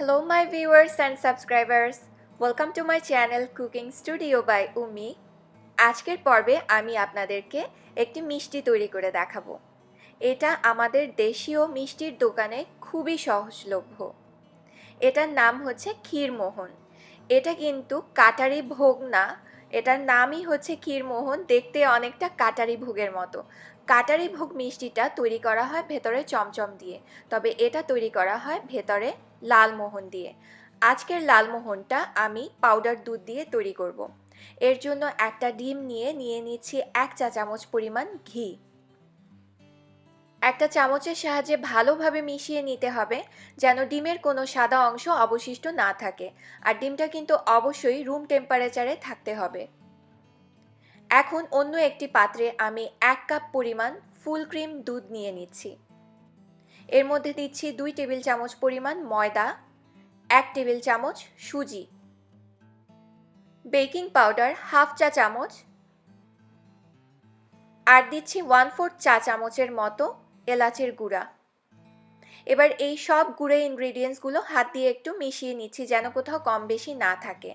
Hello, my viewers and subscribers. Welcome to my channel Cooking Studio by Umi. আজকের পর্বে আমি আপনাদেরকে একটি মিষ্টি তৈরি করে দেখাবো এটা আমাদের দেশীয় মিষ্টির দোকানে খুবই সহজলভ্য এটার নাম হচ্ছে ক্ষীরমোহন এটা কিন্তু কাটারি ভোগ না এটার নামই হচ্ছে ক্ষীরমোহন দেখতে অনেকটা কাটারি ভোগের মতো। কাটারি ভোগ মিষ্টিটা তৈরি করা হয় ভেতরে চমচম দিয়ে, তবে এটা তৈরি করা হয় ভেতরে লালমোহন দিয়ে। আজকের লালমোহনটা আমি পাউডার দুধ দিয়ে তৈরি করব। এর জন্য একটা ডিম নিয়ে নিয়ে নিচ্ছি এক চা চামচ পরিমাণ ঘি। একটা চামচের সাহায্যে ভালোভাবে মিশিয়ে নিতে হবে, যেন ডিমের কোনো সাদা অংশ অবশিষ্ট না থাকে। আর ডিমটা কিন্তু অবশ্যই রুম টেম্পারেচারে থাকতে হবে। এখন অন্য একটি পাত্রে আমি এক কাপ পরিমাণ ফুল ক্রিম দুধ নিয়ে নিচ্ছি। এর মধ্যে দিচ্ছি দুই টেবিল চামচ পরিমাণ ময়দা, এক টেবিল চামচ সুজি বেকিং পাউডার হাফ চা চামচ, আর দিচ্ছি ওয়ান ফোর্থ চা চামচের মতো এলাচের গুঁড়া। এবার এই সব গুঁড়ো ইনগ্রিডিয়েন্টসগুলো হাত দিয়ে একটু মিশিয়ে নিচ্ছি যেন কোথাও কম বেশি না থাকে।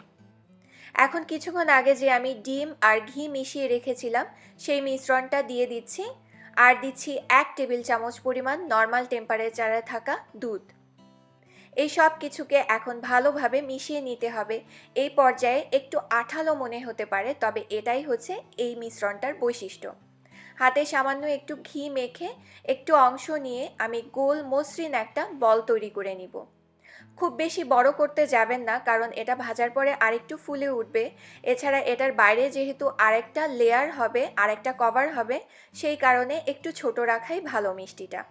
এখন কিছুক্ষণ আগে যে আমি ডিম আর ঘি মিশিয়ে রেখেছিলাম, সেই মিশ্রণটা দিয়ে দিচ্ছি আর দিচ্ছি এক টেবিল চামচ পরিমাণ নর্মাল টেম্পারেচারে থাকা দুধ। এই সব কিছুকে এখন ভালোভাবে মিশিয়ে নিতে হবে। এই পর্যায়ে একটু আঠালো মনে হতে পারে, তবে এটাই হচ্ছে এই মিশ্রণটার বৈশিষ্ট্য। হাতে সামান্য একটু ঘি মেখে একটু অংশ নিয়ে আমি গোল মসৃণ একটা বল তৈরি করে নিব। খুব বেশি বড় করতে যাবেন না, কারণ এটা ভাজার পরে আরেকটু ফুলে উঠবে। এছাড়া এটার বাইরে যেহেতু আরেকটা লেয়ার হবে, আরেকটা কভার হবে, সেই কারণে একটু ছোট রাখাই ভালো মিষ্টিটা।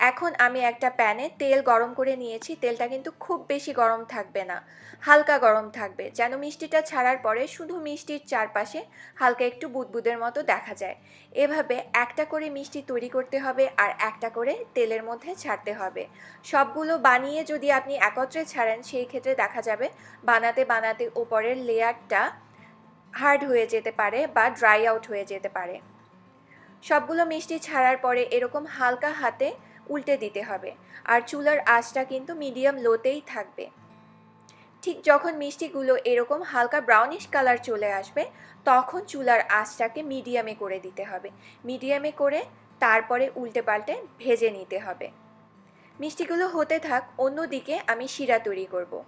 এখন আমি একটা প্যানে তেল গরম করে নিয়েছি, তেলটা কিন্তু খুব বেশি গরম থাকবে না, হালকা গরম থাকবে, যেন মিষ্টিটা ছাড়ার পরে শুধু মিষ্টির চারপাশে হালকা একটু বুদবুদের মতো দেখা যায়। এভাবে একটা করে মিষ্টি তৈরি করতে হবে আর একটা করে তেলের মধ্যে ছাড়তে হবে। সবগুলো বানিয়ে যদি আপনি একত্রে ছাড়েন, সেই ক্ষেত্রে দেখা যাবে বানাতে বানাতে ওপরের লেয়ারটা হার্ড হয়ে যেতে পারে বা ড্রাই আউট হয়ে যেতে পারে। সবগুলো মিষ্টি ছাড়ার পরে এরকম হালকা হাতে উল্টে দিতে হবে। আর চুলার আঁচটা কিন্তু মিডিয়াম লোতেই থাকবে। ঠিক যখন মিষ্টিগুলো এরকম হালকা ব্রাউনিশ কালার চলে আসবে, তখন চুলার আঁচটাকে মিডিয়ামে করে দিতে হবে। মিডিয়ামে করে তারপরে উল্টে পাল্টে ভেজে নিতে হবে। মিষ্টিগুলো হতে থাক, অন্যদিকে আমি শিরা তৈরি করব।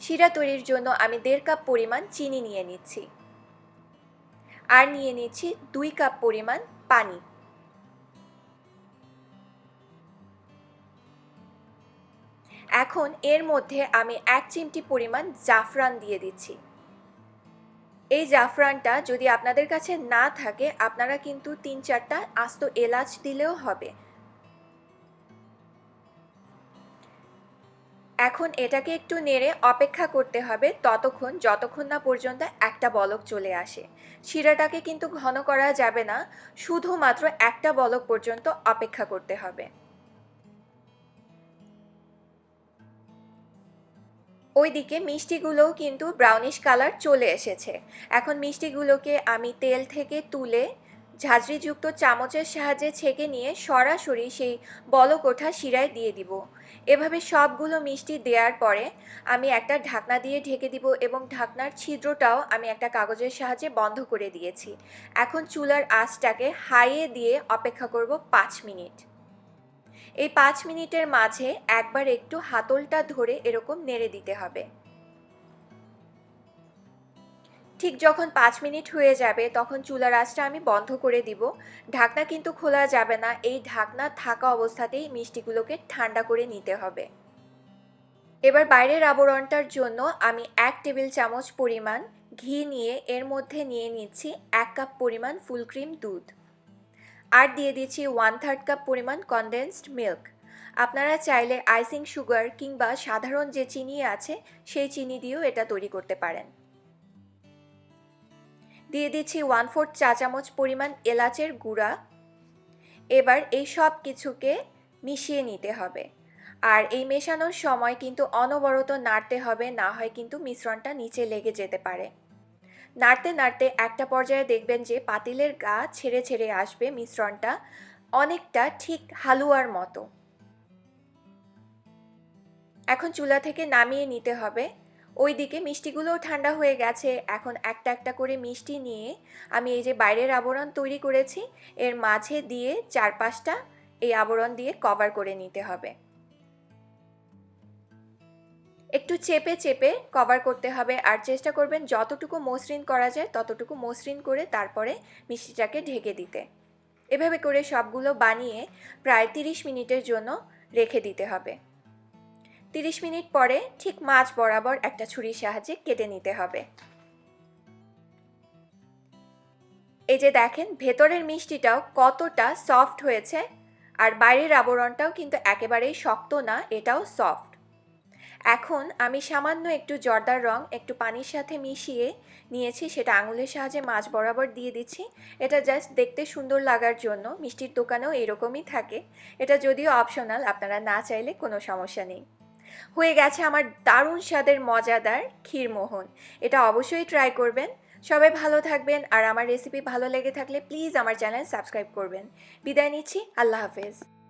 শিরা তৈরির জন্য আমি দেড় কাপ পরিমাণ চিনি নিয়ে নিচ্ছি। আর নিয়ে নিচ্ছি দুই কাপ পরিমাণ পানি। এখন এর মধ্যে আমি এক চিমটি পরিমাণ জাফরান দিয়ে দিচ্ছি। এই জাফরানটা যদি আপনাদের কাছে না থাকে, আপনারা কিন্তু তিন চারটা আস্ত এলাচ দিলেও হবে। এখন এটাকে একটু নেড়ে অপেক্ষা করতে হবে ততক্ষণ, যতক্ষণ না পর্যন্ত একটা বলক চলে আসে। শিরাটাকে কিন্তু ঘন করা যাবে না, শুধুমাত্র একটা বলক পর্যন্ত অপেক্ষা করতে হবে। ওইদিকে মিষ্টিগুলোও কিন্তু ব্রাউনিশ কালার চলে এসেছে। এখন মিষ্টিগুলোকে আমি তেল থেকে তুলে ঝাঁঝরিযুক্ত চামচের সাহায্যে ছেঁকে নিয়ে সরাসরি সেই বলকোঠা শিরায় দিয়ে দিব। এভাবে সবগুলো মিষ্টি দেওয়ার পরে আমি একটা ঢাকনা দিয়ে ঢেকে দিব এবং ঢাকনার ছিদ্রটাও আমি একটা কাগজের সাহায্যে বন্ধ করে দিয়েছি। এখন চুলার আঁচটাকে হাইয়ে দিয়ে অপেক্ষা করব পাঁচ মিনিট। এই পাঁচ মিনিটের মাঝে একবার একটু হাতলটা ধরে এরকম নেড়ে দিতে হবে। ঠিক যখন পাঁচ মিনিট হয়ে যাবে, তখন চুলার আঁচটা আমি বন্ধ করে দিব। ঢাকনা কিন্তু খোলা যাবে না, এই ঢাকনা থাকা অবস্থাতেই মিষ্টিগুলোকে ঠান্ডা করে নিতে হবে। এবার বাইরের আবরণটার জন্য আমি এক টেবিল চামচ পরিমাণ ঘি নিয়ে, এর মধ্যে নিয়ে নিচ্ছি এক কাপ পরিমাণ ফুল ক্রিম দুধ। আর দিয়ে দিচ্ছি ওয়ান থার্ড কাপ পরিমাণ কনডেন্সড মিল্ক আপনারা চাইলে আইসিং সুগার কিংবা সাধারণ যে চিনি আছে, সেই চিনি দিয়েও এটা তৈরি করতে পারেন। দিয়ে দিচ্ছি ওয়ান ফোর্থ চা চামচ পরিমাণ এলাচের গুঁড়া। এবার এই সব কিছুকে মিশিয়ে নিতে হবে। আর এই মেশানোর সময় কিন্তু অনবরত নাড়তে হবে, না হয় কিন্তু মিশ্রণটা নিচে লেগে যেতে পারে। নাড়তে নাড়তে একটা পর্যায়ে দেখবেন যে পাতিলের গা ছেড়ে ছেড়ে আসবে মিশ্রণটা অনেকটা ঠিক হালুয়ার মতো। এখন চুলা থেকে নামিয়ে নিতে হবে। ওইদিকে মিষ্টিগুলোও ঠান্ডা হয়ে গেছে। এখন একটা একটা করে মিষ্টি নিয়ে আমি এই যে বাইরের আবরণ তৈরি করেছি, এর মাঝে দিয়ে চার পাঁচটা এই আবরণ দিয়ে কভার করে নিতে হবে। একটু চেপে চেপে কভার করতে হবে। আর চেষ্টা করবেন যতটুকু মসৃণ করা যায় ততটুকু মসৃণ করে তারপরে মিষ্টিটাকে ঢেকে দিতে। এভাবে করে সবগুলো বানিয়ে প্রায় তিরিশ মিনিটের জন্য রেখে দিতে হবে। তিরিশ মিনিট পরে ঠিক মাছ বরাবর একটা ছুরির সাহায্যে কেটে নিতে হবে। এই যে দেখেন, ভেতরের মিষ্টিটাও কতটা সফট হয়েছে। আর বাইরের আবরণটাও কিন্তু একেবারেই শক্ত না, এটাও সফট এখন আমি সামান্য একটু জর্দার রং, একটু পানির সাথে মিশিয়ে নিয়েছি, সেটা আঙুলের সাহায্যে মাছ বরাবর দিয়ে দিচ্ছি। এটা জাস্ট দেখতে সুন্দর লাগার জন্য, মিষ্টির দোকানেও এরকমই থাকে। এটা যদিও অপশনাল আপনারা না চাইলে কোনো সমস্যা নেই। হয়ে গেছে আমার দারুণ স্বাদের মজাদার ক্ষীরমোহন এটা অবশ্যই ট্রাই করবেন। সবাই ভালো থাকবেন আর আমার রেসিপি ভালো লেগে থাকলে প্লিজ আমার চ্যানেল সাবস্ক্রাইব করবেন। বিদায় নিচ্ছি, আল্লাহ হাফেজ।